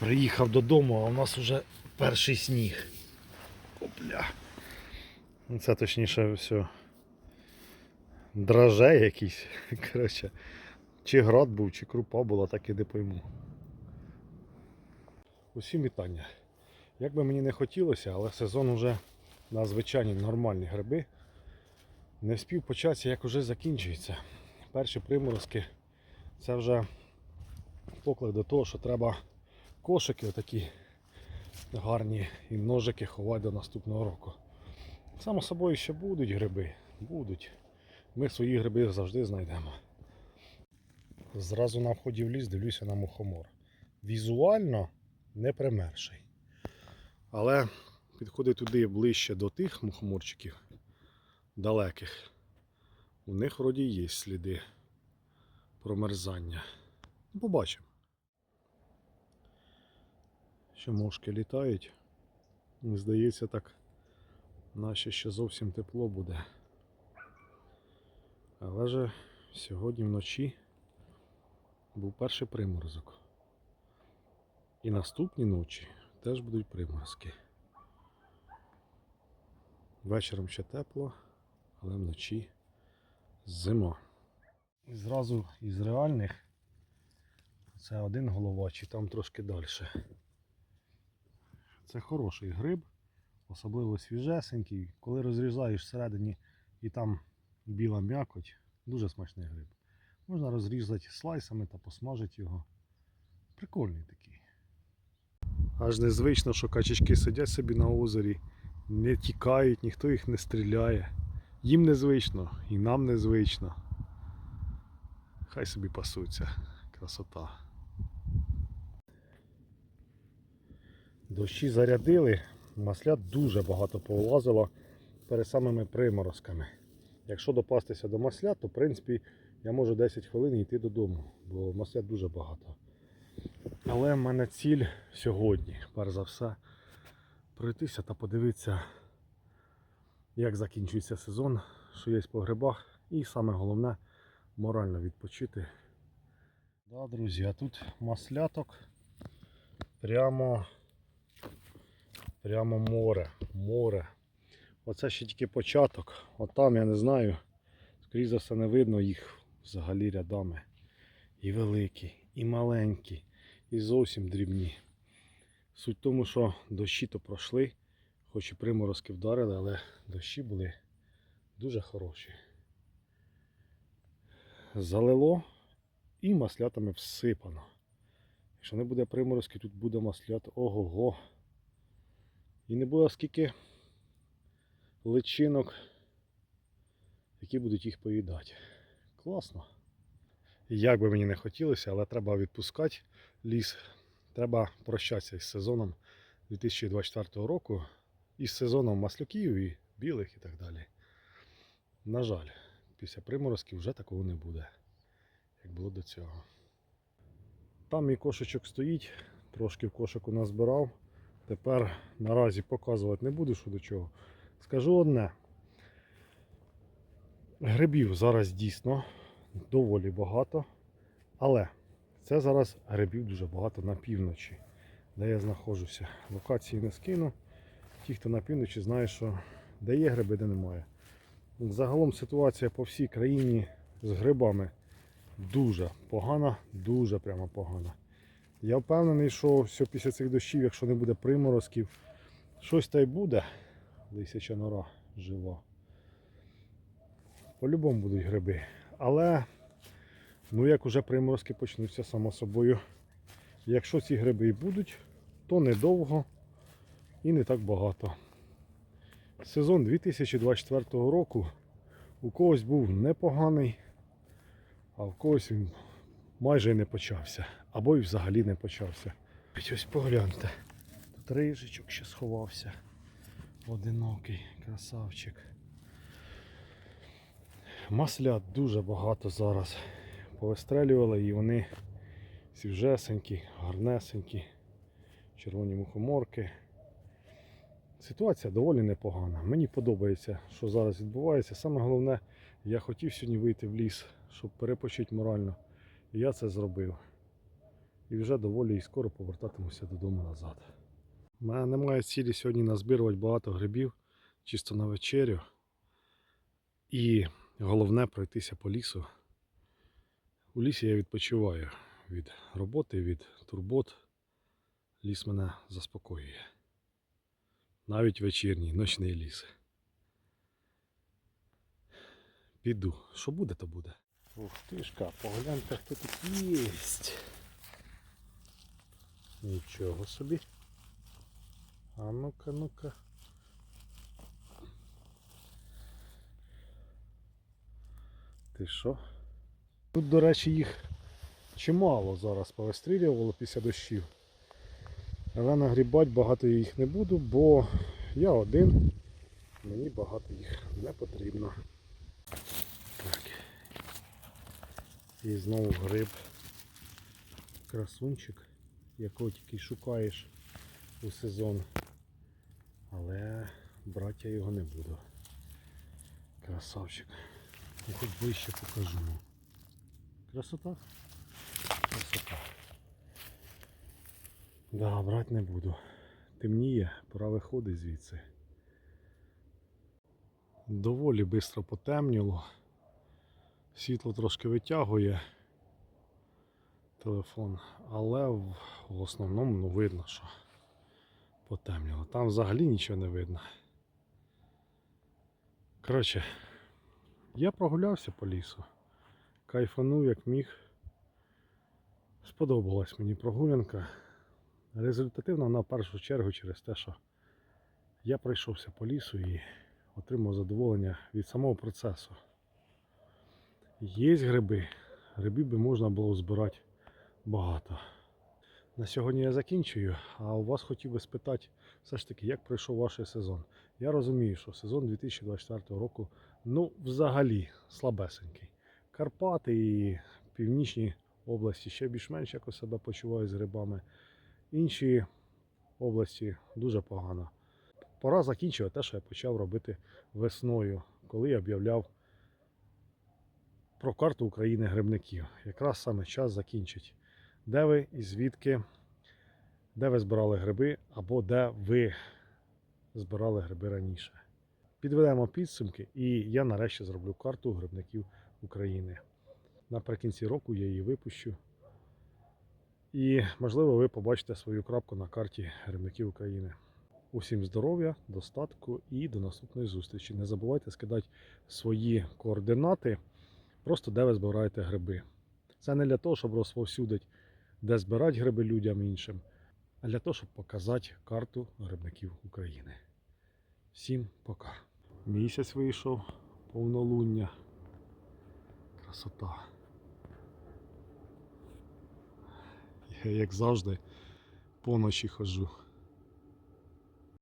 Приїхав додому, а у нас вже перший сніг. Опля. Ну, Це точніше все. Драже якісь. Коротше. Чи град був, чи крупа була, так і не пойму. Усім вітання. Як би мені не хотілося, але сезон уже на звичайні нормальні гриби. Не вспів початися, як уже закінчується. Перші приморозки це вже поклик до того, що треба кошики отакі гарні і ножики ховати до наступного року. Само собою ще будуть гриби, будуть. Ми свої гриби завжди знайдемо. Зразу на вході в ліс дивлюся на мухомор. Візуально не примерший. Але підходить туди ближче до тих мухоморчиків далеких. У них вроді є сліди промерзання. Побачимо. Що мошки літають. Мені Здається, так наче ще зовсім тепло буде. Але же сьогодні вночі був перший приморозок. І наступні ночі теж будуть приморозки. Вечором ще тепло, але вночі зима. І зразу із реальних це один головач і там трошки далі. Це хороший гриб, особливо свіжесенький. Коли розрізаєш всередині і там біла м'якоть, дуже смачний гриб. Можна розрізати слайсами та посмажити його. Прикольний такий. Аж незвично, що качечки сидять собі на озері, не тікають, ніхто їх не стріляє. Їм незвично і нам незвично. Хай собі пасуться. Красота. Дощі зарядили, маслят дуже багато повилазило перед самими приморозками. Якщо допастися до масля, то в принципі я можу 10 хвилин йти додому, бо маслят дуже багато. Але в мене ціль сьогодні, перш за все, пройтися та подивитися, як закінчується сезон, що є по грибах, і саме головне морально відпочити. Да, друзі, а тут масляток прямо, прямо море, море. Оце ще тільки початок. От там я не знаю. Скоріше за все не видно їх взагалі рядами. І великі, і маленькі, і зовсім дрібні. Суть в тому, що дощі то пройшли, хоч і приморозки вдарили, але дощі були дуже хороші. Залило і маслятами всипано. Якщо не буде приморозки, тут буде маслят ого-го. І не буде скільки личинок, які будуть їх поїдати. Класно. Як би мені не хотілося, але треба відпускати ліс. Треба прощатися із сезоном 2024 року і з сезоном маслюків і білих і так далі. На жаль, після приморозків вже такого не буде, як було до цього. Там мій кошечок стоїть, трошки в кошику назбирав. Тепер наразі показувати не буду, що до чого. Скажу одне. Грибів зараз дійсно доволі багато, але це зараз грибів дуже багато на півночі, де я знаходжуся. Локації не скину. Ті, хто на півночі, знає, що де є гриби, де немає. Загалом ситуація по всій країні з грибами дуже погана, дуже прямо погана. Я впевнений, що все після цих дощів, якщо не буде приморозків, щось та й буде. Лисяча нора жива. По-любому будуть гриби. Але, ну як уже приморозки почнуться само собою. Якщо ці гриби і будуть, то недовго і не так багато. Сезон 2024 року у когось був непоганий, а в когось він майже не почався. Або й взагалі не почався. Ось погляньте. Тут рижичок ще сховався. Одинокий красавчик. Маслят дуже багато зараз. Повистрелювали і вони свіжесенькі, гарнесенькі, червоні мухоморки. Ситуація доволі непогана. Мені подобається, що зараз відбувається. Саме головне, я хотів сьогодні вийти в ліс, щоб перепочити морально. Я це зробив. і вже доволі і скоро повертатимуся додому назад. У мене немає цілі сьогодні назбирувати багато грибів, чисто на вечерю. І головне пройтися по лісу. У лісі я відпочиваю від роботи, від турбот. Ліс мене заспокоює. Навіть вечірній, ночний ліс. Піду. Що буде, то буде. Ух тишка, погляньте, хто тут єсть. Нічого собі. А ну-ка, ну-ка. Ти що? Тут, до речі, їх чимало зараз повистрілювало після дощів. Але нагрібати багато їх не буду, бо я один, мені багато їх не потрібно. Так. І знову гриб. Красунчик, якого тільки шукаєш у сезон. Але брати я його не буду. Красавчик. Ну, хоч ближче покажу. Красота? Красота. Да, брати не буду. Темніє, пора виходить звідси. Доволі швидко потемніло. Світло трошки витягує телефон, але в, основному ну, видно, що потемніло. Там взагалі нічого не видно. Коротше, я прогулявся по лісу, кайфанув як міг. Сподобалась мені прогулянка. Результативно в першу чергу через те, що я пройшовся по лісу і отримав задоволення від самого процесу. Є гриби, грибів би можна було збирати багато. На сьогодні я закінчую, а у вас хотів би спитати, все ж таки, як пройшов ваш сезон. Я розумію, що сезон 2024 року ну, взагалі слабесенький. Карпати і північні області ще більш-менш якось себе почувають з грибами. Інші області дуже погано. Пора закінчувати те, що я почав робити весною, коли я об'являв про карту України грибників. Якраз саме час закінчить. Де ви і звідки, де ви збирали гриби, або де ви збирали гриби раніше. Підведемо підсумки, і я нарешті зроблю карту грибників України. Наприкінці року я її випущу. І, можливо, ви побачите свою крапку на карті грибників України. Усім здоров'я, достатку і до наступної зустрічі. Не забувайте скидати свої координати, просто де ви збираєте гриби. Це не для того, щоб розповсюдити, де збирати гриби людям іншим, а для того, щоб показати карту грибників України. Всім пока. Місяць вийшов, повнолуння. Красота. Я, як завжди, поночі ходжу.